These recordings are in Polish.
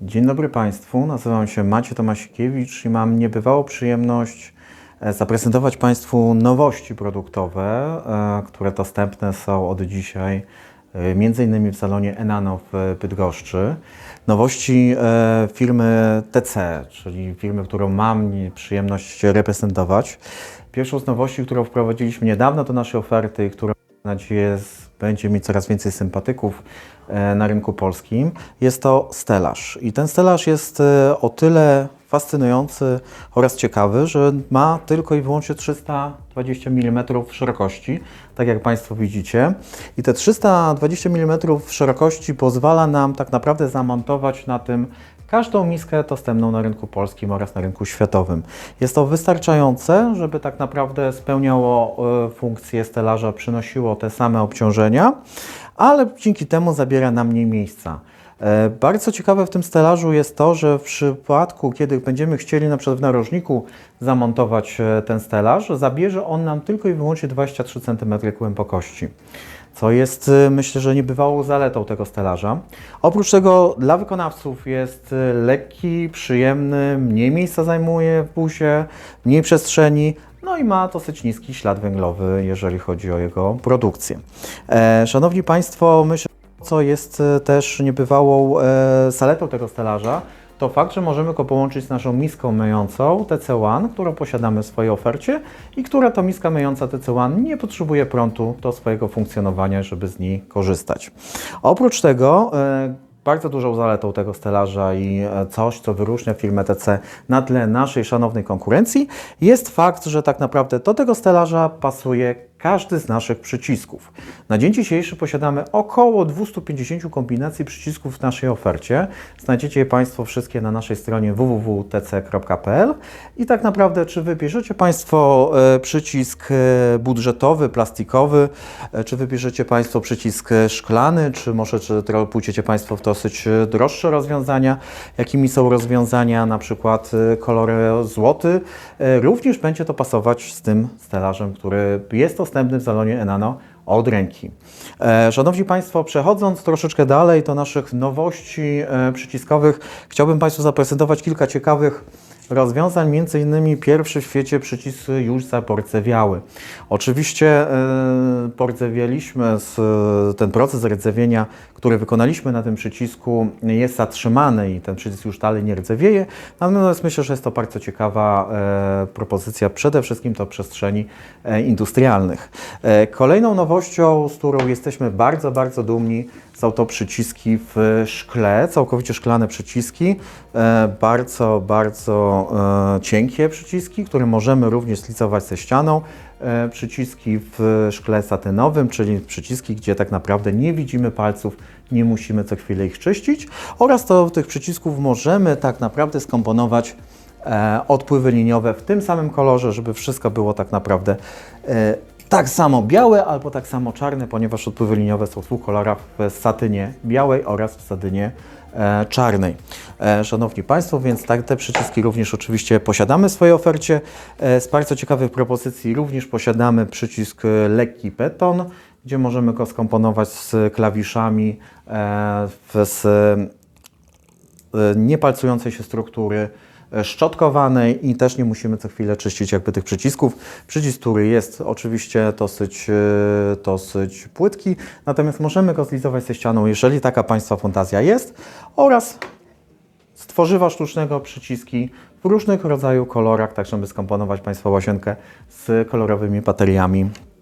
Dzień dobry Państwu, nazywam się Maciej Tomasikiewicz i mam niebywałą przyjemność e, zaprezentować Państwu nowości produktowe, e, które dostępne są od dzisiaj e, innymi w salonie Enano w Bydgoszczy. Nowości firmy TC, czyli firmy, którą mam przyjemność reprezentować. Pierwszą z nowości, którą wprowadziliśmy niedawno do naszej oferty którą nadzieję będzie mieć coraz więcej sympatyków e, na rynku polskim, jest to stelaż. I ten stelaż jest e, o tyle fascynujący oraz ciekawy, że ma tylko i wyłącznie 320 mm szerokości, tak jak Państwo widzicie. I te 320 mm szerokości pozwala nam tak naprawdę zamontować na tym każdą miskę dostępną na rynku polskim oraz na rynku światowym. Jest to wystarczające, żeby tak naprawdę spełniało e, funkcję stelaża, przynosiło te same obciążenia, ale dzięki temu zabiera nam mniej miejsca. E, Bardzo ciekawe w tym stelażu jest to, że w przypadku, kiedy będziemy chcieli na przykład w narożniku zamontować e, ten stelaż, zabierze on nam tylko i wyłącznie 23 cm głębokości co jest y, myślę, że niebywałą zaletą tego stelaża. Oprócz tego dla wykonawców jest y, lekki, przyjemny, mniej miejsca zajmuje w busie, mniej przestrzeni, no i ma dosyć niski ślad węglowy, jeżeli chodzi o jego produkcję. E, Szanowni Państwo, myślę, co jest e, też niebywałą e, zaletą tego stelaża, to fakt, że możemy go połączyć z naszą miską myjącą TC1, którą posiadamy w swojej ofercie i która to miska myjąca TC1 nie potrzebuje prądu do swojego funkcjonowania, żeby z niej korzystać. Oprócz tego e, bardzo dużą zaletą tego stelaża i e, coś, co wyróżnia firmę TC na tle naszej szanownej konkurencji, jest fakt, że tak naprawdę do tego stelaża pasuje każdy z naszych przycisków. Na dzień dzisiejszy posiadamy około 250 kombinacji przycisków w naszej ofercie. Znajdziecie je Państwo wszystkie na naszej stronie www.tc.pl i tak naprawdę, czy wybierzecie Państwo e, przycisk e, budżetowy, plastikowy, e, czy wybierzecie Państwo przycisk e, szklany, czy może czy pójdziecie Państwo w dosyć e, droższe rozwiązania, jakimi są rozwiązania na przykład e, kolor złoty, e, również będzie to pasować z tym stelażem, który jest dostępny w salonie Enano od ręki. E, Szanowni Państwo, przechodząc troszeczkę dalej do naszych nowości e, przyciskowych, chciałbym Państwu zaprezentować kilka ciekawych rozwiązań, innymi pierwszy w świecie przycisk już zaporcewiały. Oczywiście e, pordzewialiśmy, z, ten proces rdzewienia, który wykonaliśmy na tym przycisku jest zatrzymany i ten przycisk już dalej nie rdzewieje, natomiast myślę, że jest to bardzo ciekawa e, propozycja, przede wszystkim do przestrzeni e, industrialnych. E, kolejną nowością, z którą jesteśmy bardzo, bardzo dumni, są to przyciski w szkle, całkowicie szklane przyciski, e, bardzo, bardzo e, cienkie przyciski, które możemy również slicować ze ścianą. E, Przyciski w szkle satynowym, czyli przyciski, gdzie tak naprawdę nie widzimy palców, nie musimy co chwilę ich czyścić. Oraz do tych przycisków możemy tak naprawdę skomponować e, odpływy liniowe w tym samym kolorze, żeby wszystko było tak naprawdę tak samo białe albo tak samo czarne, ponieważ odpływy liniowe są w dwóch kolorach w satynie białej oraz w satynie e, czarnej. E, Szanowni Państwo, więc tak, te przyciski również oczywiście posiadamy w swojej ofercie. E, z bardzo ciekawych propozycji również posiadamy przycisk e, lekki beton, gdzie możemy go skomponować z klawiszami, e, z e, niepalcującej się struktury, szczotkowanej i też nie musimy co chwilę czyścić jakby tych przycisków. Przycisk, który jest oczywiście dosyć, e, dosyć płytki, natomiast możemy go zlizować ze ścianą, jeżeli taka Państwa fantazja jest oraz z tworzywa sztucznego przyciski w różnych rodzaju kolorach, tak żeby skomponować Państwa łazienkę z kolorowymi bateriami e,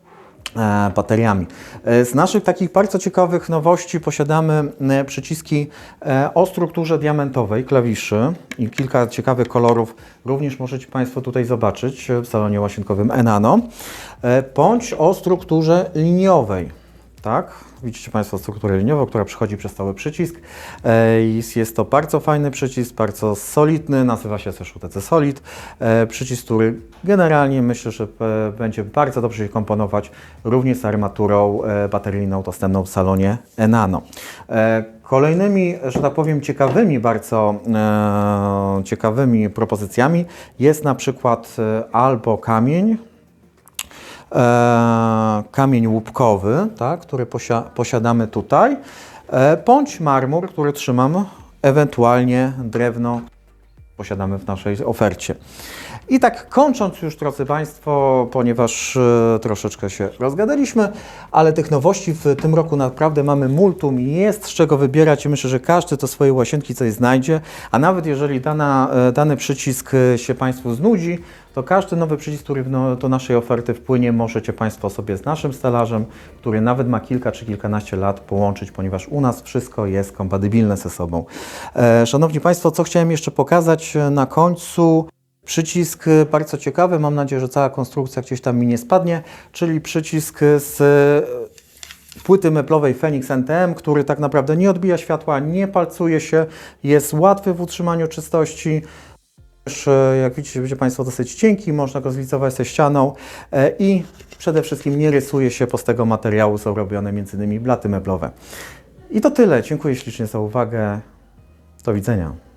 bateriami. E, Z naszych takich bardzo ciekawych nowości posiadamy e, przyciski e, o strukturze diamentowej, klawiszy i kilka ciekawych kolorów również możecie Państwo tutaj zobaczyć e, w salonie łazienkowym Enano, e, bądź o strukturze liniowej. Tak, widzicie Państwo strukturę liniową, która przechodzi przez cały przycisk. Jest, to bardzo fajny przycisk, bardzo solidny, nazywa się też UTC Solid. E, Przycisk, który generalnie myślę, że e, będzie bardzo dobrze się komponować również z armaturą e, bateryjną dostępną w salonie Enano. Kolejnymi, że tak powiem, ciekawymi, bardzo ciekawymi propozycjami jest na przykład albo kamień, kamień łupkowy, tak, który posia posiadamy tutaj, e, bądź marmur, który trzymam, ewentualnie drewno posiadamy w naszej ofercie. I tak kończąc już, drodzy Państwo, ponieważ e, troszeczkę się rozgadaliśmy, ale tych nowości w tym roku naprawdę mamy multum, jest z czego wybierać. I myślę, że każdy do swojej łazienki coś znajdzie, a nawet jeżeli dana, e, dany przycisk e, się Państwu znudzi, to każdy nowy przycisk, który no, do naszej oferty wpłynie, możecie Państwo sobie z naszym stelażem, który nawet ma kilka czy kilkanaście lat, połączyć, ponieważ u nas wszystko jest kompatybilne ze sobą. E, Szanowni Państwo, co chciałem jeszcze pokazać e, na końcu? Przycisk e, bardzo ciekawy, mam nadzieję, że cała konstrukcja gdzieś tam mi nie spadnie, czyli przycisk z płyty meblowej Phoenix NTM, który tak naprawdę nie odbija światła, nie palcuje się, jest łatwy w utrzymaniu czystości. E, jak widzicie, będzie Państwo dosyć cienki, można go zlicować ze ścianą e, i przede wszystkim nie rysuje się po z tego materiału, są robione m.in. blaty meblowe. I to tyle. Dziękuję ślicznie za uwagę. Do widzenia.